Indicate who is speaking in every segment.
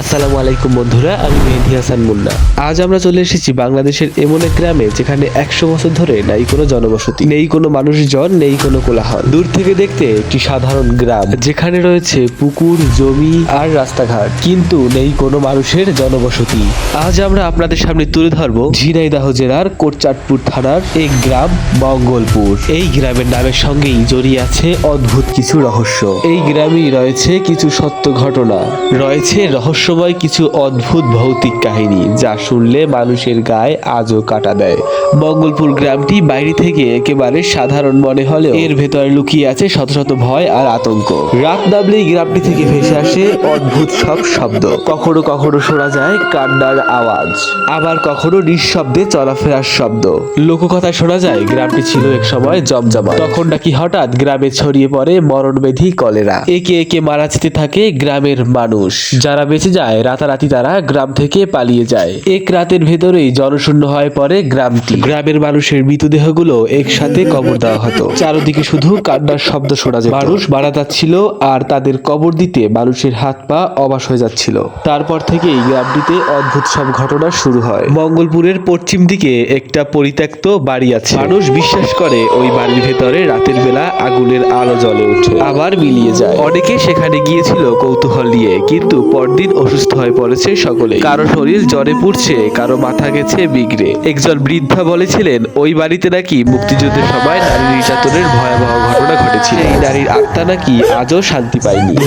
Speaker 1: আসসালামু আলাইকুম বন্ধুরা, আমি মেহেদি হাসান মুন্না। আজ আমরা চলে এসেছি বাংলাদেশের এমন এক গ্রামে যেখানে একশো বছর ধরে নাই কোনো জনবসতি, নেই কোনো মানুষজন, নেই কোনো কোলাহল। দূর থেকে দেখতে একটি সাধারণ গ্রাম, যেখানে রয়েছে পুকুর, জমি আর রাস্তাঘাট, কিন্তু নেই কোনো মানুষের জনবসতি। আজ আমরা আপনাদের সামনে তুলে ধরবো ঝিনাইদাহ জেলার কোটচাঁদপুর থানার এক গ্রাম, মঙ্গলপুর। এই গ্রামের নামের সঙ্গেই জড়িয়ে আছে অদ্ভুত কিছু রহস্য। এই গ্রামেই রয়েছে কিছু সত্য ঘটনা। রয়েছে রহস্যময় কিছু অদ্ভুত ভৌতিক কাহিনী যা শুনলে মানুষের গায়ে আজও কাটা দেয়। মঙ্গলপুর গ্রামটি বাইরে থেকে একেবারে সাধারণ মনে হলেও এর ভেতরে লুকিয়ে আছে শত শত ভয় আর আতঙ্ক। রাত নামলেই গ্রামটি থেকে ভেসে আসে অদ্ভুত সব শব্দ। কখনো কখনো শোনা যায় কান্নার আওয়াজ। আবার কখনো নিঃশব্দে চলাফেরার শব্দ। লোককথায় শোনা যায় গ্রামটি ছিল এক সময় জমজমা তখন নাকি হঠাৎ গ্রামে ছড়িয়ে পড়ে মরণবেধি কলেরা। একে একে মারা যেতে থাকে গ্রামের মানুষ। যারা বেঁচে যায়, রাতারাতি তারা গ্রাম থেকে পালিয়ে যায়। এক রাতের ভেতরেই জনশূন্য হয়ে পড়ে গ্রামটি। গ্রামের মানুষের মৃতদেহগুলো একসাথে কবর দেওয়া হতো। চারদিকে শুধু কান্নার শব্দ শোনা যেত। মানুষ মারা যাচ্ছিল আর তাদের কবর দিতে মানুষের হাত পা অবাস হয়ে যাচ্ছিল। তারপর থেকেই গ্রামটিতে অদ্ভুত সব ঘটনা শুরু হয়। মঙ্গলপুরের পশ্চিম দিকে একটা পরিত্যক্ত বাড়ি আছে। মানুষ বিশ্বাস করে ওই বাড়ির ভেতরে রাতের বেলা আগুনের আলো জ্বলে ওঠে। আবার মিলিয়ে যায়। অনেকে সেখানে গিয়েছিল কৌতূহল নিয়ে, কিন্তু পরদিন অসুস্থ হয়ে পড়েছে সকলে কারও শরীর জ্বরে পুড়ছে, কারও মাথা গেছে বিগড়ে। একজন বৃদ্ধা বলেছিলেন, ওই বাড়িতে নাকি মুক্তিযুদ্ধের সময় নারী নির্যাতনের ভয়াবহ ঘটনা ঘটেছিল। এই নারীর আত্মা নাকি আজও শান্তি পায়নি। দু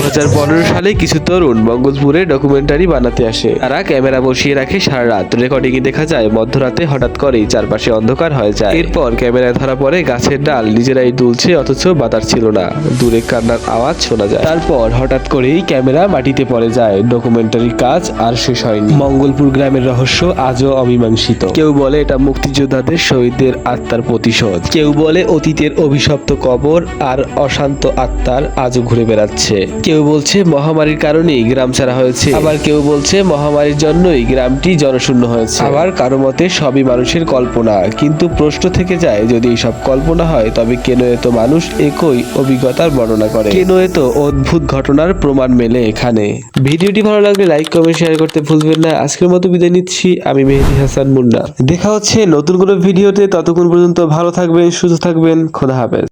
Speaker 1: সালে কিছু তরুণ মঙ্গলপুরে ডকুমেন্টারি বানাতে আসে। তারা ক্যামেরা বসিয়ে রাখে সারা রাত। রেকর্ডিং এ দেখা যায়, মধ্যরাতে হঠাৎ করেই চারপাশে অন্ধকার হয়ে যায়। এরপর ক্যামেরায় ধরা পড়ে, গাছের ডাল নিজেরাই দুলছে, অথচ বাতাস ছিল না। দূরে কান্নার আওয়াজ শোনা যায়। তারপর হঠাৎ করেই ক্যামেরা মাটিতে পড়ে যায়। ডকুমেন্টারির কাজ আর শেষ হয়নি। মঙ্গলপুর গ্রামের রহস্য আজও অমীমাংসিত। কেউ বলে এটা মুক্তিযোদ্ধাদের, শহীদদের আত্মার প্রতিশোধ। কেউ বলে অতীতের অভিশপ্ত কবর আর অশান্ত আত্মার আজও ঘুরে বেড়াচ্ছে। কেউ বলছে মহামারীর কারণেই গ্রাম ছাড়া হয়েছে। আবার কেউ বলছে মহামারীর জন্যই গ্রামটি জনশূন্য হয়েছে। আবার কারও মতে সবই মানুষের কল্পনা। কিন্তু প্রশ্ন থেকে যায়, যদি সব কল্পনা হয়, তবে কেন এত মানুষ একই অভিজ্ঞতার বর্ণনা করে? কেন এত অদ্ভুত ঘটনার প্রমাণ মেলে এখানে? ভিডিওটি ভালো লাগলে লাইক কমেন্ট শেয়ার করতে ভুলবেন না। আজকের মতো বিদায় নিচ্ছি। আমি মেহেদি হাসান মুন্না। দেখা হচ্ছে নতুন কোনো ভিডিওতে। ততক্ষণ পর্যন্ত ভালো থাকবেন, সুস্থ থাকবেন। খোদা হাফেজ।